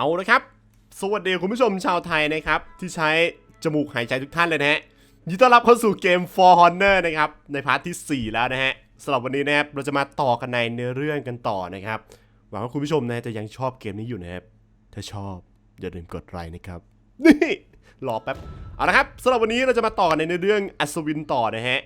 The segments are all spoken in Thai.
เอาละครับ สวัสดีคุณผู้ชมชาวไทยนะครับ ที่ใช้จมูกหายใจทุกท่านเลยนะฮะยินดีต้อนรับเข้าสู่เกม For Honor นะครับ ในพาร์ทที่ 4 แล้วนะฮะสำหรับวันนี้นะครับเราจะมาต่อกันในเนื้อเรื่องกันต่อนะครับ หวังว่าคุณผู้ชมนะจะยังชอบเกมนี้อยู่นะครับ ถ้าชอบอย่าลืมกดไลค์นะครับ นี่รอแป๊บ เอาละครับสำหรับวันนี้เราจะมาต่อกันในเนื้อเรื่องอัศวินต่อนะฮะ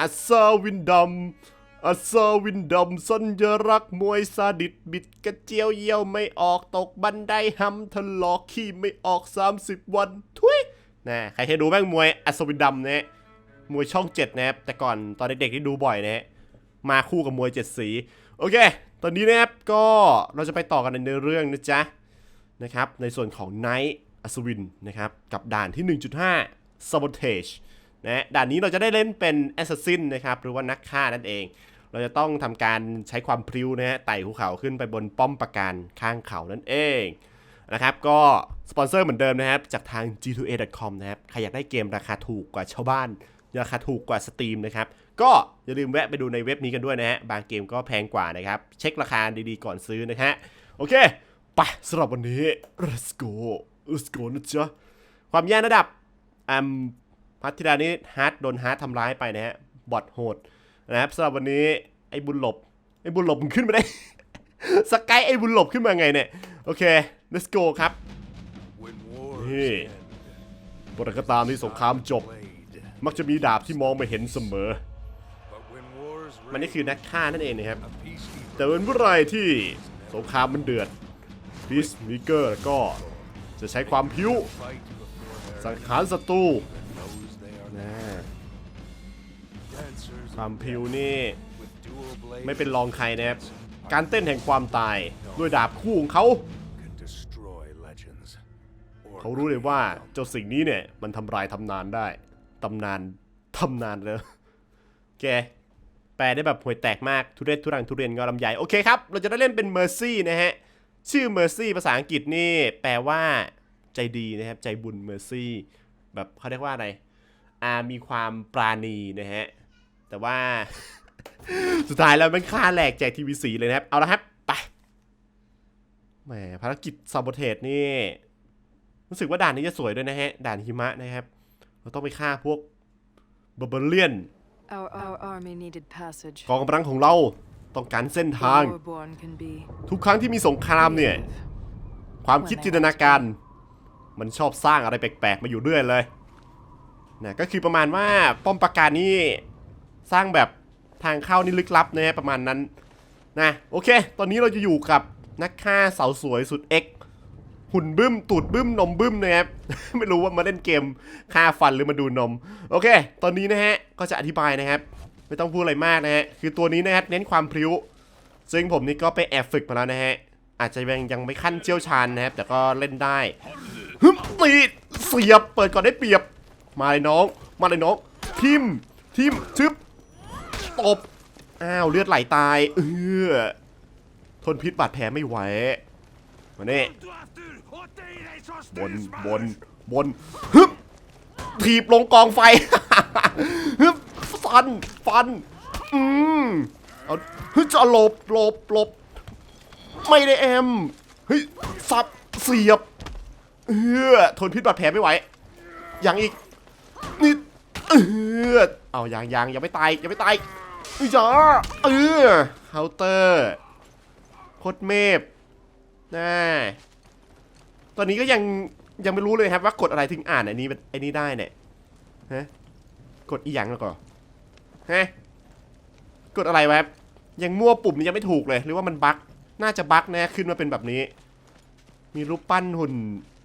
อัศวินดำ อัศวินดำสัญลักษ์มวยซาดิสบิดกระเจียวเยี่ยวไม่ออกตกบันไดหำทะลอกขี้ไม่ออก 30 วัน ทุยนะใครเคยดูบ้างมวยอัศวินดำนะฮะมวยช่องเจ็ดนะครับแต่ก่อนตอนเด็กๆที่ดูบ่อยนะฮะมาคู่กับมวยเจ็ดสี โอเค ตอนนี้นะครับก็เราจะไปต่อกันในเรื่องนะจ๊ะนะครับในส่วนของ Night อัศวินนะครับกับด่านที่ 1.5 Sabotage นะด่านนี้เราจะได้เล่นเป็น Assassin นะครับหรือว่านักฆ่านั่นเอง เราจะต้องทำการใช้ความพริ้วนะฮะไต่ภูเขาขึ้นไปบนป้อมปราการข้างเขานั่นเองนะครับก็สปอนเซอร์เหมือนเดิมนะครับจากทาง g2a.com นะครับใครอยากได้เกมราคาถูกกว่าชาวบ้านราคาถูกกว่าสตรีมนะครับก็อย่าลืมแวะไปดูในเว็บนี้กันด้วยนะฮะบางเกมก็แพงกว่านะครับเช็คราคาดีๆก่อนซื้อนะฮะโอเคไปสำหรับวันนี้ let's go let's go นะจ๊ะความยากระดับอืม พัทธิดานี้ฮาร์ดโดนฮาร์ดทำร้ายไปนะฮะบอทโหดนะครับสำหรับวันนี้ไอ้บุญหลบไอ้บุญหลบมันขึ้นมาได้สกายไอ้บุญหลบขึ้นมาไงเนี่ย โอเค let's go ครับ When wars Hey. end, บทกตามที่สงครามจบ มักจะมีดาบที่มองไม่เห็นเสมอ มันนี่คือนักฆ่านั่นเองนะครับ แต่เป็นเมื่อไรที่สงครามมันเดือดพีซมิเกอร์ก็จะใช้ความพิ้วสังหารศัตรู นะ dancers ความพิ้วนี่ with dual blades ไม่เป็นรองใครนะครับ การเต้นแห่งความตายด้วยดาบคู่ของเขา can destroy legends. Or เขารู้เลยว่าเจ้าสิ่งนี้เนี่ย มันทำลายตำนานได้ตำนานตำนานเลยแกแปลได้แบบห่วยแตกมาก ทุเรศทุรังทุเรียนงอลำใหญ่โอเคครับ เราจะได้เล่นเป็น Mercy นะฮะ ชื่อ Mercy ภาษาอังกฤษนี่ แปลว่า ใจดีนะครับ ใจบุญ Mercy แบบเขาเรียกว่าอะไร อ่ามีความปราณีนะฮะ แต่ว่า สุดท้ายแล้วมันค่าแหลกแจกทีวีสีเลยนะครับ เอาละครับ ไป แหมภารกิจซาบเทสนี่ รู้สึกว่าด่านนี้จะสวยด้วยนะฮะ ด่านหิมะนะครับ เราต้องไปฆ่าพวกบ r ร์เบเลียน Our, our army needed passage. กองกำลังของเราต้องการเส้นทาง The Warborn can be ทุกครั้งที่มีสงครามเนี่ย ความคิดจินตนาการ มันชอบสร้างอะไรแปลกๆ มาอยู่เรื่อยเลย นะก็คือประมาณว่าป้อมปราการนี่สร้างแบบทางเข้านี่ลึกลับนะฮะประมาณนั้นนะโอเค ตอนนี้เราจะอยู่กับนักฆ่าสาวสวยสุดเอ็กหุ่นบึ้ม ตูดบึ้ม นมบึ้มนะครับ ไม่รู้ว่ามาเล่นเกมฆ่าฟันหรือมาดูนม โอเค ตอนนี้นะฮะ ก็จะอธิบายนะครับ ไม่ต้องพูดอะไรมากนะฮะ คือตัวนี้นะฮะเน้นความพริ้ว ซึ่งผมนี่ก็ไปแอบฝึกมาแล้วนะฮะ อาจจะยังยังไม่ขั้นเชี่ยวชาญนะครับ แต่ก็เล่นได้ฮึบตีเสียบ เปิดก่อนได้เปรียบ มาเลยน้อง มาเลยน้อง ทิม ทิม ชึบ ตบ อ้าวเลือดไหลตาย เออทนพิษบาดแผลไม่ไหว มาเน่บน บน บน ฮึบ ถีบลงกองไฟ ฮึบ ฟัน ฟัน อืมเอาฮ้ยจะหลบหลบหลบ ไม่ได้แอม เฮ้ย สับ เสียบ เออทนพิษบาดแผลไม่ไหว อยังอีก นี่เออเอายังยังยังไม่ตายยังไม่ตายอุ้ยจ้าเออเคาน์เตอร์โคตรเมฟน่าตอนนี้ก็ยังยังไม่รู้เลยครับว่ากดอะไรถึงอ่านอันนี้ไอ้นี้ได้เนี่ยฮะกดอีหยังแล้วก็ฮะกดอะไรวะครับยังมั่วปุ่มนี่ยังไม่ถูกเลยหรือว่ามันบั๊กน่าจะบั๊กนะขึ้นมาเป็นแบบนี้ มีรูปปั้นหุ่น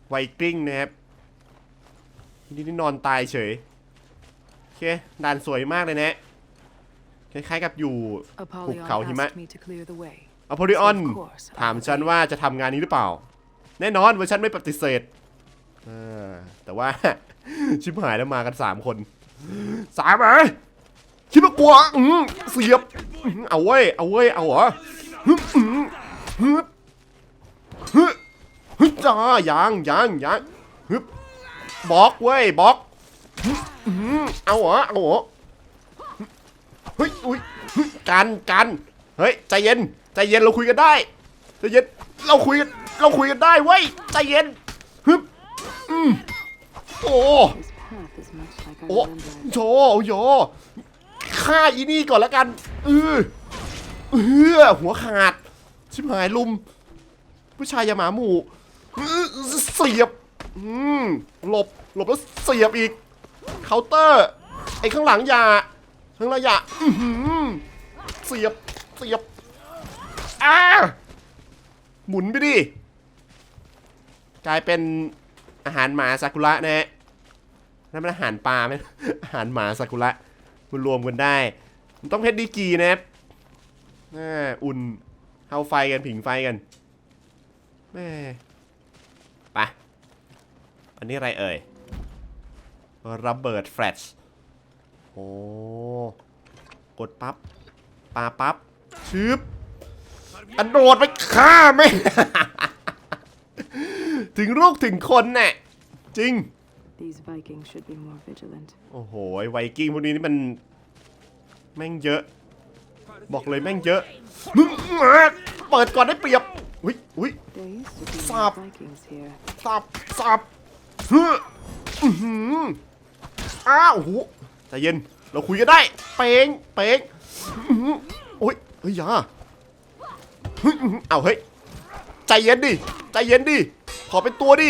ไวกิ้งนะครับ นี่นี่นอนตายเฉย โอเค ด่านสวยมากเลยนะ คล้ายๆกับอยู่ Apollyon khảo hiểm á. asked me to clear the way. อพอลิออน Of course, ถามฉันว่าจะทำงานนี้หรือเปล่า แน่นอนว่าฉันไม่ปฏิเสธอ่าแต่ว่า ชิบหายแล้วมากันสามคนสามเหรอคิดว่ากลัวอืมเสียบอื้อเอาเว้ย เอาเว้ย เอาเหรอฮึบอื้อฮึบฮึบฮึบจ้ายังยังยังฮึบ บล็อกเว้ยบล็อกเอาเหรอเอาเหรอเฮ้ยอุ้ยกันกันเฮ้ยใจเย็นใจเย็นเราคุยกันได้ใจเย็นเราคุยกันเราคุยกันได้เว้ยใจเย็นฮึบอืมโอ้ This path is much like I โอ้โยโยฆ่าอีนี่ก่อนแล้วกันเออเออหัวขาด ชิบหายลุม ผู้ชายยาหมาหมู่เสียบ อืมหลบหลบแล้วเสียบอีกเคาน์เตอร์ ไอ้ข้างหลังอย่าข้างหลังอย่าอื้อหือเสียบเสียบอ้าหมุนไปดิกลายเป็นอาหารหมาซากุระนะฮะนั่นมันอาหารปลาไหมอาหารหมาซากุระมันรวมกันได้ มันต้องเพชรดีกีนะครับน่าอุ่นเข้าไฟกันผิงไฟกันแม่ อันนี้อะไรเอ่ยระเบิดแฟลชโอ้กดปั๊บปาปั๊บชึบอันโดดไปฆ่าไหมถึงลูกถึงคนน่ะจริง These Vikings should be more vigilant. โอ้โหไอ้ไวกิ้งพวกนี้นี่มัน แม่งเยอะ บอกเลยแม่งเยอะมึงมาเปิดก่อนได้เปรียบอุ้ยอุ้ย There used to be Stop. more Vikings here. สับสับเฮ้ออื้อหืออ้าวโอ้โหใจเย็น เราคุยกันได้ เป้งเป้งอื้อหือโอ้ยเฮ้ยอยาเฮ้ยอื้อหือเอาเฮ้ย ใจเย็นดิ ใจเย็นดิ ขอเป็นตัวดิ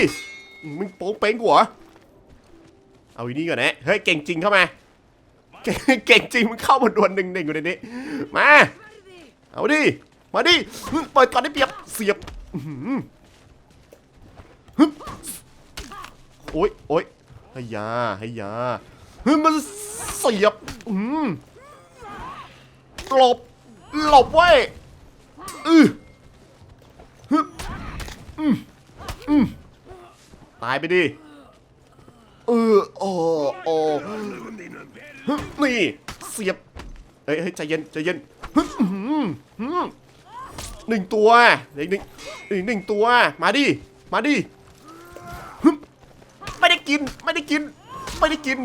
มึงโป้งเป้งกูเหรอเอาอีนี่ก่อนนะ เฮ้ย เก่งจริงเข้ามา เก่งเก่งจริงมึงเข้ามาดวลหนึ่งหนึ่งอยู่ในนี้ มา เอาดิ มาดิเปิดก่อนได้เปรียบ เสียบฮึบ โอ๊ยโอ๊ยให้ยาให้ยาฮึบมันเสียบอืมหลบหลบไว้ยอือฮึอืมอืมตายไปดิเออโอ้โอ้นี่เสียบเฮ้ยเฮ้ยใจเย็นใจเย็นหนึ่งตัวหลืออีกหนึ่งอีกหนึ่งตัวมาดิมาดิ กิน ไม่ได้กิน ไม่ได้กิน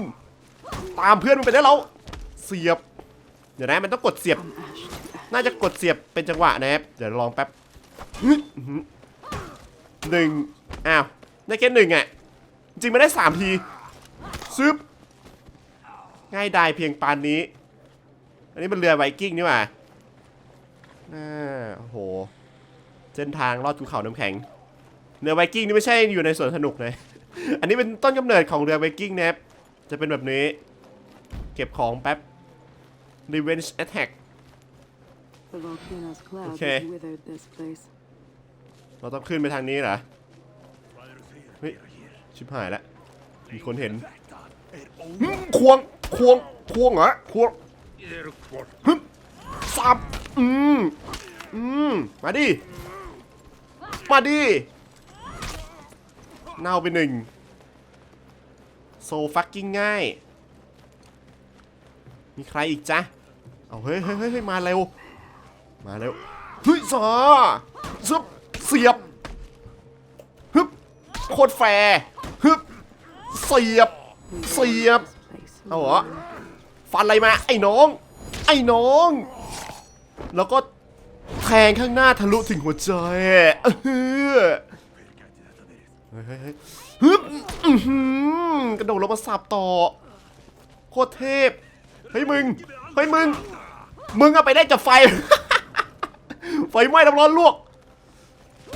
ตามเพื่อนมันไปได้แล้ว เสียบ เดี๋ยวนะมันต้องกดเสียบ น่าจะกดเสียบเป็นจังหวะนะครับ เดี๋ยวลองแป๊บหนึ่งอ้าว ได้แค่หนึ่งอะ จริงไม่ได้สามทีซึบ ง่ายดายเพียงปานนี้ อันนี้เป็นเรือไวกิ้งนี่หว่าอ่าโอ้โห เส้นทางลอดภูเขาน้ำแข็ง เรือไวกิ้งนี่ไม่ใช่อยู่ในสวนสนุกนะ อันนี้เป็นต้นกำเนิดของเรือไวกิ้งนะครับจะเป็นแบบนี้ เก็บของแป๊บ Revenge Attack The volcano's cloud Okay. has withered this place. เราต้องขึ้นไปทางนี้เหรอ เฮ้ย ชิบหายแล้ว มีคนเห็นหึควง ควง ควงเหรอ ควงฮึบสับ อืม อืม มาดิ มาดิ เน่าไปหนึ่งโซฟักกิ้งง่าย มีใครอีกจ๊ะ เอาเฮ้ยเฮ้ยเฮ้ยเฮ้ยมาเร็ว มาเร็ว เฮ้ยซอซึบเสียบฮึบโคตรแฟร์ฮึบเสียบ We So, will yep. this place. Oh, alone. what? ฟันอะไรมาไอ้น้อง ไอ้น้อง แล้วก็แทงข้างหน้าทะลุถึงหัวใจเออ ฮ้ยเฮ้ยเฮ้ยฮึบกระโดดลงมาสับต่อ โคตรเทพ เฮ้ยมึง เฮ้ยมึง มึงเอาไปได้จากไฟ ไฟไหม้น้ำร้อนลวก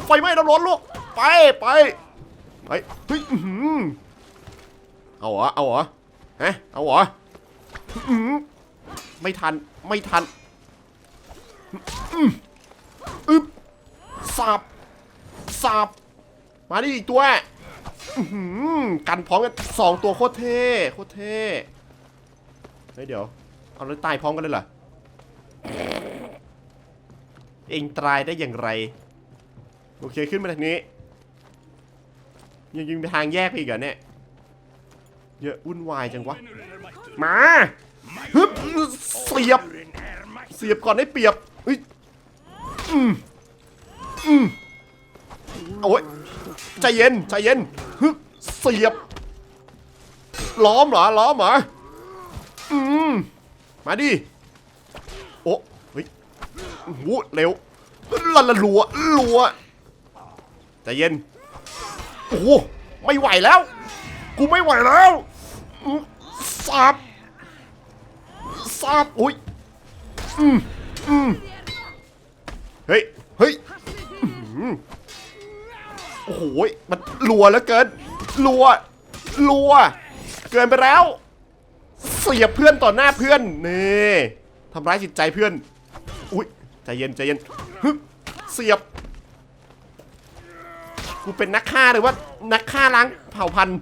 ไฟไหม้น้ำร้อนลวก ไปไปไปเฮ้ยอื้ออเอาเหรอ เอาเหรอฮะเอาเหรอออหือไม่ทัน ไม่ทันอึบสับสับ มาดิอีกตัวกันพร้อมกันสองตัวโคตรเท่โคตรเท่เฮ้ยเดี๋ยวเอาแล้วตายพร้อมกันเลยเหรอเองตายได้อย่างไร โอเคขึ้นมาทางนี้ ยังยิงไปทางแยกไปอีกเหรอเนี่ยเยอะวุ่นวายจังวะ มาฮึบเสียบ เสียบก่อนได้เปรียบเฮ้ยอืมอืมโอ้ย ใจเย็นใจเย็นฮึเสียบ ล้อมเหรอล้อมเหรออืมมาดิโอ้เฮ้ยโอ้โหเร็วลันละลัวลัวใจเย็นโอ้ไม่ไหวแล้ว กูไม่ไหวแล้วสับสับอุ้ยอืมอืมเฮ้ยเฮ้ย อ้โอ้โหมันรัวแล้วเกินรัวรัว เกินไปแล้ว เสียเพื่อนต่อหน้าเพื่อนนี่ทำร้ายจิตใจเพื่อน อุ้ยใจเย็นใจเย็นฮึเสียบ กูเป็นนักฆ่าหรือว่านักฆ่าล้างเผ่าพันธุ์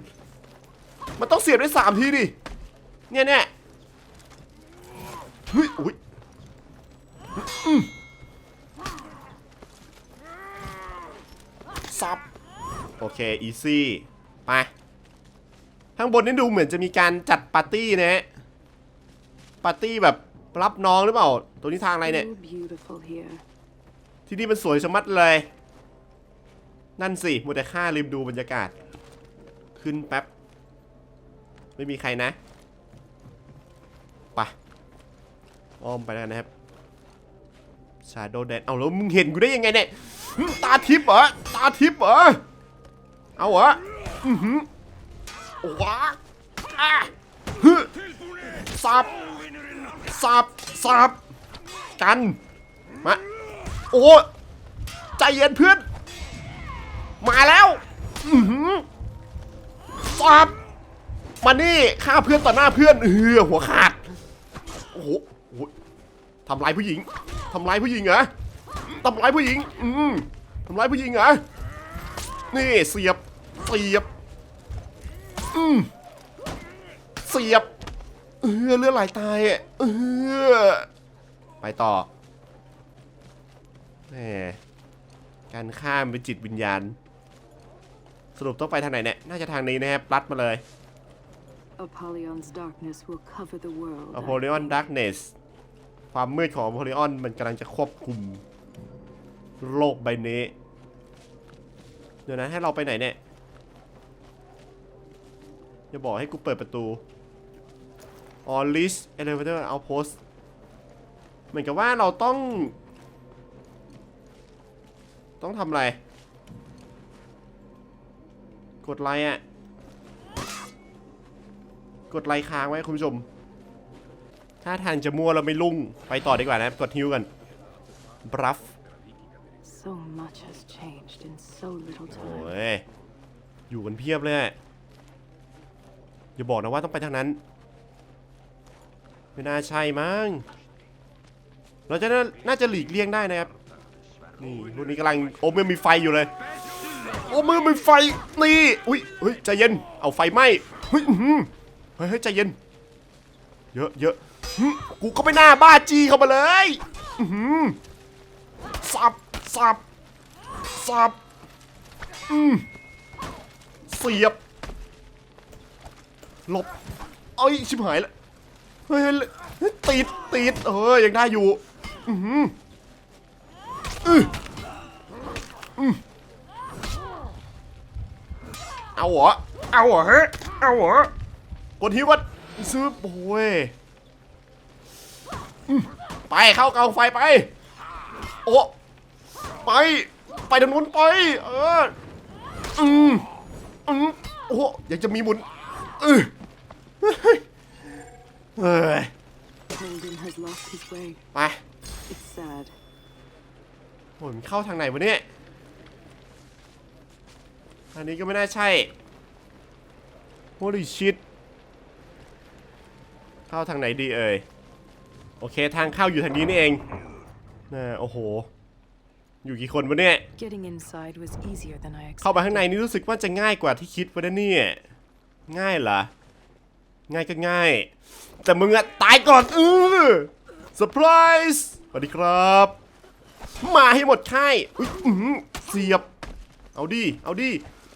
มันต้องเสียบด้วยสามทีดิ เนี่ยเนี่ยเฮ้ยอุ้ยอืมซับ โอเค อีซี่ไปข้างบนนี่ดูเหมือนจะมีการจัดปาร์ตี้นะฮะปาร์ตี้แบบรับน้องหรือเปล่า ตัวนี้ทางอะไรเนี่ย So beautiful here. ที่นี่มันสวยชะมัดเลย นั่นสิมัวแต่ค่าลืมดูบรรยากาศ ขึ้นแป๊บ ไม่มีใครนะไปะอ้อมไปแล้วกันนะครับชาโดแดนเอาแล้วมึงเห็นกูได้ยังไงเนี่ยหึตาทิพย์เหรอ ตาทิพย์เหรอ เอาเหรออือหือว้าฮึสับสับสับกัน มา โอ้ใจเย็นเพื่อน มาแล้วอือหือสับมานี่ฆ่าเพื่อนต่อหน้าเพื่อนเออหัวขาดโอ้โหโอ้โหทำร้ายผู้หญิงทำร้ายผู้หญิงเหรอทำร้ายผู้หญิง อืมทำร้ายผู้หญิงเหรอ นี่เสียบ เสียบ อืมเสียบ เออเลือดไหลตายอะเออไปต่อแหมการข้ามเป็นจิตวิญญาณ สรุปต้องไปทางไหนเนี่ย น่าจะทางนี้นะครับรัดมาเลย Apollyon's darkness will cover the world. I Apollyon think. Darkness ความมืดของ Apollyon มันกำลังจะควบคุม โลกใบนี้เดี๋ยวนะให้เราไปไหนเนี่ยจะบอกให้กูเปิดประตูออลิสเอเลเวเตอร์เอาโพสเหมือนกับว่าเราต้อง ต้องทำอะไร กดไลค์อะ กดไลค์ค้างไว้คุณผู้ชม ถ้าทางจะมัวเราไม่ลุ่ง ไปต่อดีกว่านะ กดฮิวกันบรัฟ So much has changed in so little โอ้ time. ยอยู่กันเพียบเลยอะอย่าบอกนะว่าต้องไปทางนั้น ไม่น่าใช่มั้ง เราจะน่าน่าจะหลีกเลี่ยงได้นะครับ นี่รุ่นนี้กำลังโอ้มือมีไฟอยู่เลย โอ้มือมีไฟ นี่ อุ้ยเฮ้ยใจเย็น เอาไฟไหม้เฮ้ยอื้อหือเฮ้ยเฮ้ยใจเย็น เยอะเยอะหึกูก็ไม่น่าบ้าจีเข้ามาเลย อื้อหือสับ สับสับอืมเสียบหลบเอ้ยชิบหายแล้วเฮ้ยเฮ้ยติดติดเออยังได้อยู่ อือหืออืออืมเอาเหรอเอาเหรอฮะเอาเหรอกดฮิววัดซื้อโอ้ยไปเข้ากองไฟไป โอ้ ไป ไปทางนู้นไป เออ อืมอืมโอ้โหอยากจะมีหมุนเออเฮ้ยเอ้ย Holden has lost his way. ไป It's sad. โอ้ยมันเข้าทางไหนวะเนี่ยอันนี้ก็ไม่น่าใช่ Holy shit เข้าทางไหนดีเอ่ย โอเคทางเข้าอยู่ทางนี้นี่เองน่าโอ้โห อยู่กี่คนวะเนี่ย Getting inside was easier than I เข้า expected. ไปข้างในนี่รู้สึกว่าจะง่ายกว่าที่คิดไว้นะเนี่ยง่ายเหรอ ง่ายก็ง่าย แต่มึงอะตายก่อนเออเซอร์ไพรส์สวัสดีครับ มาให้หมดค่ายอุ๊ยอื้อหือเสียบ เอาดิ เอาดิ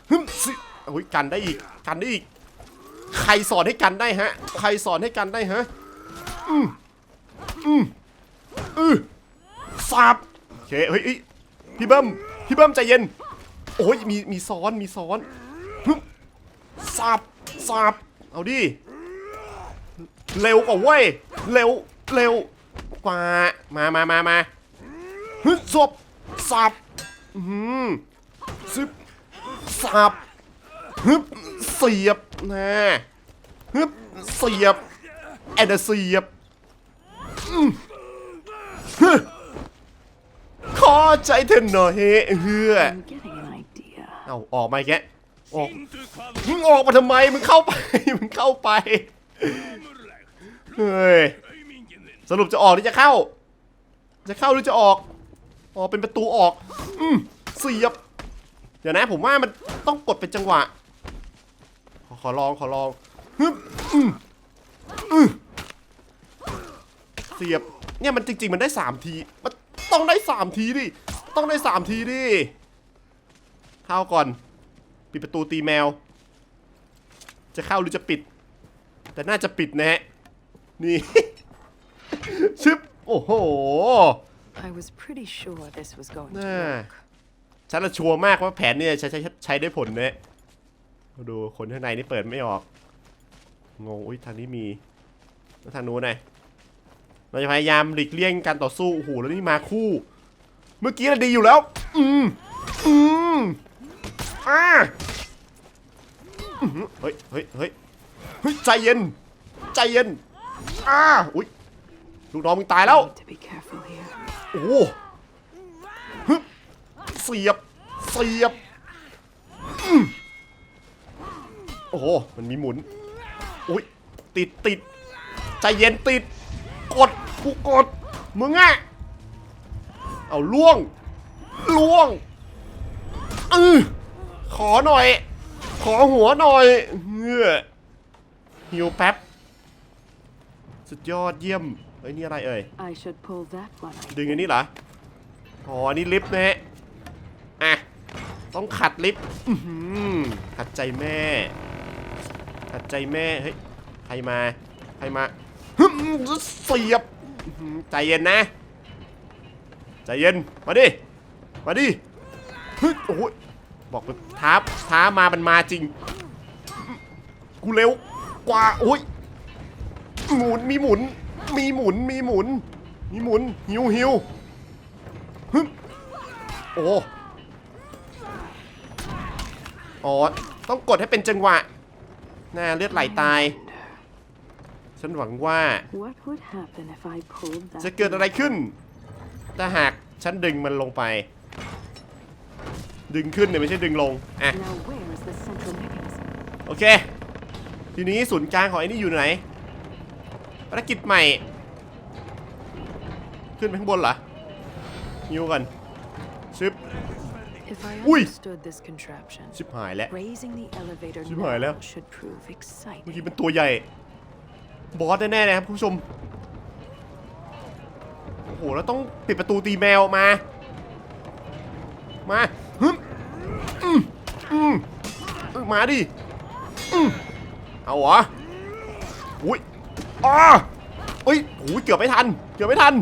ฮึมสิอุ้ยกันได้อีก กันได้อีก ใครสอนให้กันได้ฮะ ใครสอนให้กันได้ฮะ อืมอืมอือสับโอเคเฮ้ยเฮ้ย พี่เบิ้มพี่เบิ้มใจเย็น โอ้ยมีมีซ้อนมีซ้อนฮึบสับสับเอาดิเร็วกว่าเว้ยเร็วเร็วกว่ามามามามาฮึบศพสับอือหือซึบสับฮึบเสียบนะฮึบเสียบแอนเดเสียบอืมฮึ ใจเธอหน่อยเฮ้อ I'm getting an idea. เอาออกมาอีกแกออกมึงออกมาทำไมมึงเข้าไปมึงเข้าไปเฮ้ยสรุปจะออกหรือจะเข้า จะเข้าหรือจะออกออกเป็นประตูออก อืมเสียบเดี๋ยวนะผมว่ามันต้องกดเป็นจังหวะ ขอขอลองขอลองฮึบอืมอืมเสียบเนี่ยมันจริง ๆ มันได้สามที มัน ต้องได้สามทีดิ ต้องได้สามทีดิ เข้าก่อน ปิดประตูตีแมว จะเข้าหรือจะปิด แต่น่าจะปิดนะฮะ นี่ ชึบ โอ้โห I was pretty sure this was going to Nah. work. ฉันละชัวร์มากว่าแผนเนี่ยใช้ใช้ใช้ได้ผลนะมาดูคนข้างในนี่เปิดไม่ออก งง อุ้ยทางนี้มีแล้วทางนู้นไง เราจะพยายามหลีกเลี่ยงการต่อสู้โอ้โหแล้วนี่มาคู่ เมื่อกี้เราดีอยู่แล้ว อืมอืมอ่าอื้อหือเฮ้ยเฮ้ยเฮ้ยเฮ้ยใจเย็น ใจเย็นอ่าอุ้ยลูกน้องมึงตายแล้ว Need to be careful here. โอ้โหฮึบเสียบเสียบอืมโอ้โหมันมีหมุนอุ้ยติดติดใจเย็นติดกด กูกด มึงอะเอาล่วง ล่วงอือขอหน่อย ขอหัวหน่อยเฮ้อหิวแป๊บ สุดยอดเยี่ยม เฮ้ย นี่อะไรเอ่ย I should pull that one. I ดึงอันนี้เหรอ อ๋ออันนี้ลิฟต์นะฮะ อะ ต้องขัดลิฟต์อื้อหือขัดใจแม่ ขัดใจแม่ เฮ้ย ใครมา ใครมาฮึมเสียบอื้อหือ ใจเย็นนะ ใจเย็น มาดิ มาดิฮึโอ้โหบอกเลยท้าท้ามามันมาจริง กูเร็วกว่าโอ้ยหมุนมีหมุน มีหมุนมีหมุน มีหมุนหิวหิวฮึโอ้อ๋อต้องกดให้เป็นจังหวะน่าเลือดไหลตาย ฉันหวังว่า What would happen if I pulled that? จะเกิดอะไรขึ้น ถ้าหากฉันดึงมันลงไป ดึงขึ้นเนี่ยไม่ใช่ดึงลง อะ Now where is the central mechanism? โอเค ทีนี้ศูนย์กลางของไอ้นี่อยู่ไหน ภารกิจใหม่ ขึ้นไปข้างบนเหรอฮิวกันชึบ If I Ui. understood this contraption, ชิบหายแล้ว raising the elevator ชิบหายแล้ว now should prove เมื่อ exciting. กี้เป็นตัวใหญ่ บอสแน่ๆนะครับคุณผู้ชม โอ้โห แล้วต้องปิดประตูตีแมวมา มาฮึมอืมอืมมาดิอืมเอาเหรออุ้ยอ้าเอ้ยโอ้ยเกือบไม่ทัน เกือบไม่ทัน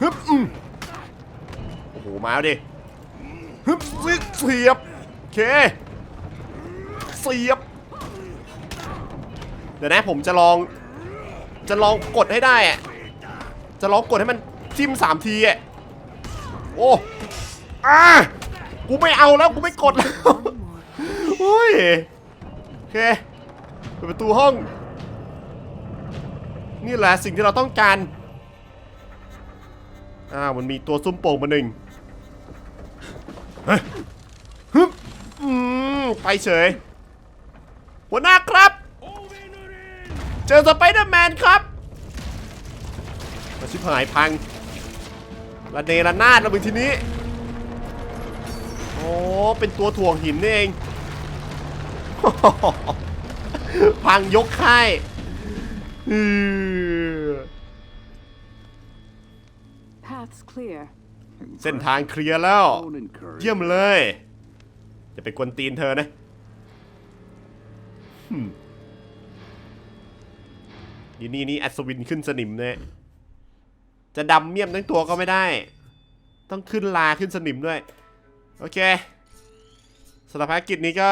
ฮึบอืมโอ้โห มาแล้วดิฮึบเสียบ โอเค เสียบ เดี๋ยวนะผมจะลอง จะลองกดให้ได้อะจะลองกดให้มันจิ้มสามทีอะโอ้อากูไม่เอาแล้วกูไม่กดแล้วโอ้ยโอเคเปิดประตูห้อง นี่แหละสิ่งที่เราต้องการอ้าวมันมีตัวซุ่มโป่งมาหนึ่งเฮ้ยฮึบอืมไปเฉยหัวหน้าครับ เจอสไปเดอร์แมนครับมาชิบหายพังระเนระนาดแล้วมึงทีนี้ โอ้ เป็นตัวถ่วงหินนี่เอง พังยกค่ายอือ Path's clear. เส้นทางเคลียร์แล้ว Don't encourage. เยี่ยมเลย จะไปกวนตีนเธอนะ หึ่มทีนี่นี่อัศวินขึ้นสนิมเนี่ยจะดำเมี่ยมทั้งตัวก็ไม่ได้ ต้องขึ้นลาขึ้นสนิมด้วย โอเคสำหรับภารกิจนี้ก็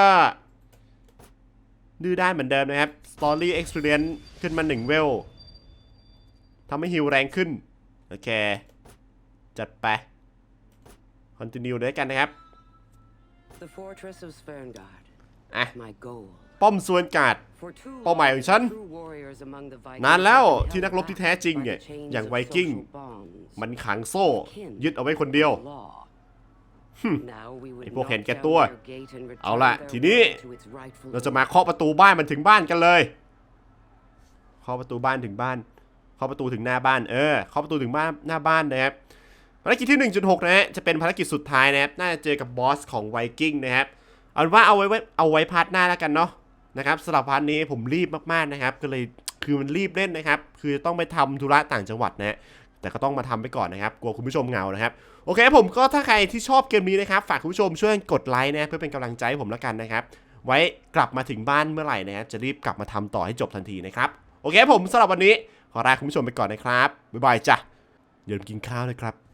ดื้อด้านเหมือนเดิมนะครับ Story Experience ขึ้นมา1เวลทำให้ฮิวแรงขึ้น โอเค จัดไป คอนติเนียด้วยกันนะครับ The fortress of Sverngard. อะ My goal. ป้อมส่วนกาด For too เป้าหมายของฉัน long, true warriors among the Vikings นานแล้ว have been ที่นักรบ held ที่แท้จริง back เนี่ย by the chains อย่าง of ไวกิ้ง social bonds มันขังโซ่ ยึดเอาไว้คนเดียว law. Now we would ไอ้พวกเห็น knock แก่ down ตัว their gate and return เอาล่ะ their ทีนี้ world to its rightful เราจะมา owner. เคาะประตูบ้านมันถึงบ้านกันเลยเคาะประตูบ้านถึงบ้านเคาะประตูถึงหน้าบ้านเออเคาะประตูถึงบ้านหน้าบ้านนะครับภารกิจที่ 1.6 นะฮะจะเป็นภารกิจสุดท้ายนะครับน่าจะเจอกับบอสของไวกิ้งนะครับเอาเป็นว่าเอาไว้ไว้เอาไว้พาร์ทหน้าแล้วกันเนาะ นะครับสำหรับพาร์ทนี้ผมรีบมากๆนะครับ ก็เลยคือมันรีบเล่นนะครับ คือต้องไปทำธุระต่างจังหวัดนะฮะแต่ก็ต้องมาทำไปก่อนนะครับ กลัวคุณผู้ชมเหงานะครับ โอเคผมก็ถ้าใครที่ชอบเกมนี้นะครับ ฝากคุณผู้ชมช่วยกดไลค์นะเพื่อเป็นกำลังใจผมแล้วกันนะครับ ไว้กลับมาถึงบ้านเมื่อไหร่นะครับจะรีบกลับมาทำต่อให้จบทันทีนะครับ โอเคผมสำหรับวันนี้ขอลาคุณผู้ชมไปก่อนนะครับบ๊ายบายจ้ะอย่าลืมกินข้าวนะครับ